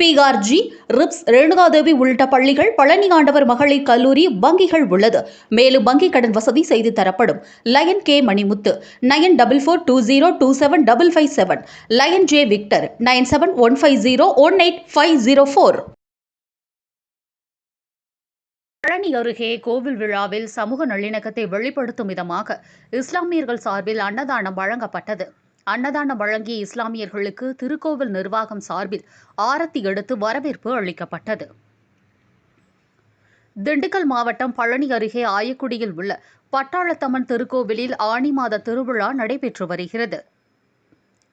PRG ரிப்ஸ் ரேணுகாதேவி உள்ளிட்ட பள்ளிகள் பழனி ஆண்டவர் மகளிர் கல்லூரி வங்கிகள் உள்ளது. மேலும் வங்கி கடன் வசதி செய்து தரப்படும். Lion K Manimuthu nine double four two zero two seven double five seven. Lion J Victor nine seven one five zero one eight five zero four. Palani அருகே கோவில் விழாவில் சமூக நல்லிணக்கத்தை வெளிப்படுத்தும் விதமாக இஸ்லாமியர்கள் சார்பில் அன்னதானம் வழங்கப்பட்டது. அன்னதானம் வழங்கிய இஸ்லாமியர்களுக்கு திருக்கோவில் நிர்வாகம் சார்பில் ஆரத்தி எடுத்து வரவேற்பு அளிக்கப்பட்டது. திண்டுக்கல் மாவட்டம் பழனி அருகே ஆயக்குடியில் உள்ள பட்டாளத்தம்மன் திருக்கோவிலில் ஆனி மாத திருவிழா நடைபெற்று வருகிறது.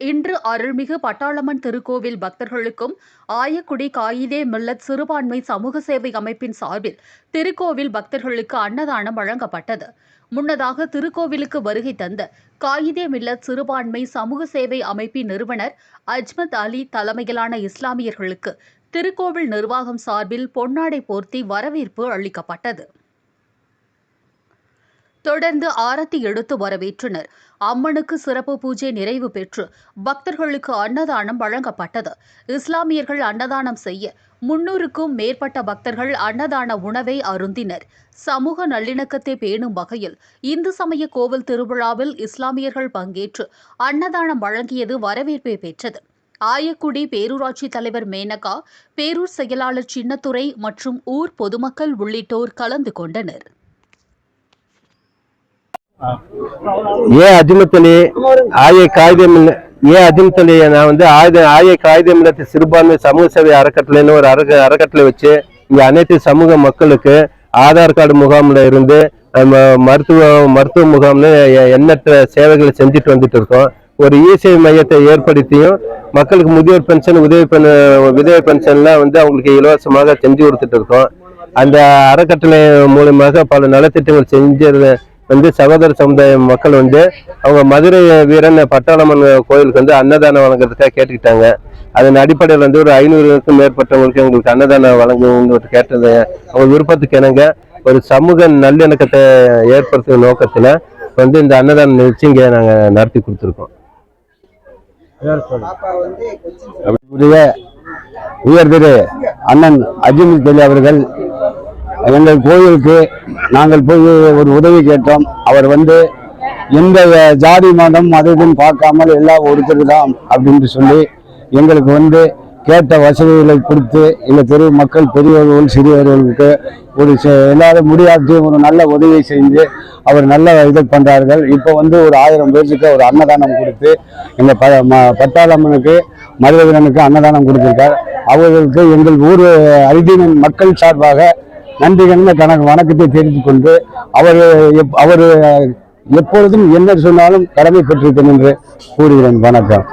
இன்று அருள்மிகு பட்டாளம்மன் திருக்கோவில் பக்தர்களுக்கும் ஆயக்குடி காயிதே மில்லத் சிறுபான்மை சமூக சேவை அமைப்பின் சார்பில் திருக்கோவில் பக்தர்களுக்கு அன்னதானம் வழங்கப்பட்டது. முன்னதாக திருக்கோவிலுக்கு வருகை தந்த காயிதே மில்லத் சிறுபான்மை சமூக சேவை அமைப்பின் நிறுவனர் அஜ்மத் அலி தலைமையிலான இஸ்லாமியர்களுக்கு திருக்கோவில் நிர்வாகம் சார்பில் பொன்னாடை போர்த்தி வரவேற்பு அளிக்கப்பட்டது. தொடர்ந்து ஆரத்தி எடுத்து வரவேற்றனர். அம்மனுக்கு சிறப்பு பூஜை நிறைவு பெற்று பக்தர்களுக்கு அன்னதானம் வழங்கப்பட்டது. இஸ்லாமியர்கள் அன்னதானம் செய்ய முன்னூறுக்கும் மேற்பட்ட பக்தர்கள் அன்னதான உணவை அருந்தினர். சமூக நல்லிணக்கத்தை பேணும் வகையில் இந்து சமய கோவில் திருவிழாவில் இஸ்லாமியர்கள் பங்கேற்று அன்னதானம் வழங்கியது வரவேற்பை பெற்றது. ஆயக்குடி பேரூராட்சி தலைவர் மேனகா பேரூர் செயலாளர் சின்னத்துறை மற்றும் ஊர் பொதுமக்கள் உள்ளிட்டோர் கலந்து கொண்டனர். ஏ அஜிமத் ஆய காகிதம் ஏ அஜிமத் நான் வந்து ஆயுத ஆய காகிதம் இல்லத்து சிறுபான்மை சமூக சேவை அறக்கட்டளைன்னு ஒரு அறக்க அறக்கட்டளை வச்சு இங்க அனைத்து சமூக மக்களுக்கு ஆதார் கார்டு முகாம்ல இருந்து மருத்துவ மருத்துவ முகாம்னு எண்ணற்ற சேவைகளை செஞ்சுட்டு வந்துட்டு இருக்கோம். ஒரு இசேவை மையத்தை ஏற்படுத்தியும் மக்களுக்கு முதியோர் பென்ஷன் உதவி பெண் உதவி பென்ஷன்லாம் வந்து அவங்களுக்கு இலவசமாக செஞ்சு கொடுத்துட்டு இருக்கோம். அந்த அறக்கட்டளை மூலமாக பல நலத்திட்டங்கள் செஞ்சது வந்து சகோதர சமுதாய மக்கள் வந்து அவங்க மதுரை வீரன் பட்டாளம்மன் கோயிலுக்கு வந்து அன்னதானம் வழங்குறதுக்காக கேட்டுக்கிட்டாங்க. அதன் அடிப்படையில் வந்து ஒரு ஐநூறுக்கும் மேற்பட்டவங்களுக்கு எங்களுக்கு அன்னதானம் வழங்குன்னு கேட்டது. அவங்க விருப்பத்துக்கு இணங்க ஒரு சமூக நல்லிணக்கத்தை ஏற்படுத்தும் நோக்கத்தில் வந்து இந்த அன்னதான நிகழ்ச்சி இங்கே நாங்கள் நடத்தி கொடுத்துருக்கோம். உரிய உயர் திரு அண்ணன் அஜிம் தெலி அவர்கள் எங்கள் கோயிலுக்கு நாங்கள் போய் ஒரு உதவி கேட்டோம். அவர் வந்து எந்த ஜாதி மதம் மதத்தையும் பார்க்காமல் எல்லாம் ஒருத்தர் தான் அப்படின்னு சொல்லி எங்களுக்கு வந்து கேட்ட வசதிகளை கொடுத்து இல்லை தெரு மக்கள் பெரியவர்கள் சிறியவர்களுக்கு ஒரு எல்லாரும் முடியாட்டி ஒரு நல்ல உதவி செஞ்சு அவர் நல்ல இது பண்ணுறார்கள் இப்போ வந்து ஒரு ஆயிரம் பேருக்கு ஒரு அன்னதானம் கொடுத்து எங்கள் ப ம- பட்டாளம்மனுக்கு மதுரவீரனுக்கு அன்னதானம் கொடுத்துருக்கார். அவர்களுக்கு எங்கள் ஊர் ஐதீனம் மக்கள் சார்பாக நன்றி கண்ட கணக்கு வணக்கத்தை தெரிந்து கொண்டு அவர் அவர் எப்பொழுதும் என்ன சொன்னாலும் கடமை பெற்றிருக்கேன் என்று கூறுகிறேன். வணக்கம்.